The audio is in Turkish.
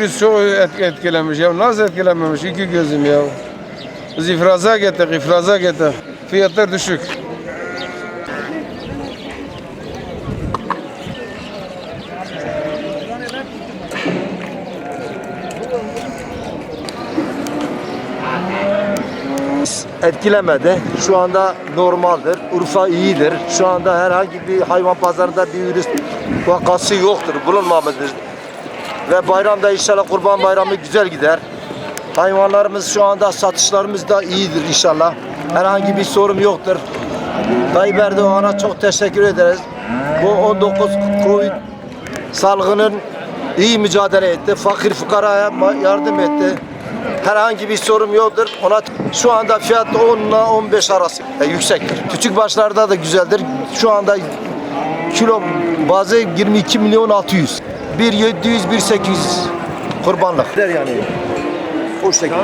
Biz çok et, etkilenmiş ya. Nasıl etkilenmemiş? İki gözüm ya. Biz ifraza gittik, ifraza gittik. Fiyatlar düşük. Etkilemedi. Şu anda normaldir. Urfa iyidir. Şu anda herhangi bir hayvan pazarında bir virüs vakası yoktur. Bulunmamadır. Ve bayramda inşallah kurban bayramı güzel gider. Hayvanlarımız şu anda satışlarımız da iyidir inşallah. Herhangi bir sorun yoktur. Tayyip Erdoğan'a çok teşekkür ederiz. Bu 19 Covid salgının iyi mücadele etti. Fakir fukaraya yardım etti. Herhangi bir sorun yoktur. Ona şu anda fiyat 10 ile 15 arası e, yüksektir. Küçük başlarda da güzeldir. Şu anda kilo bazı 22 milyon 600. 1 700 1 800 kurbanlık. Der yani. O şekilde.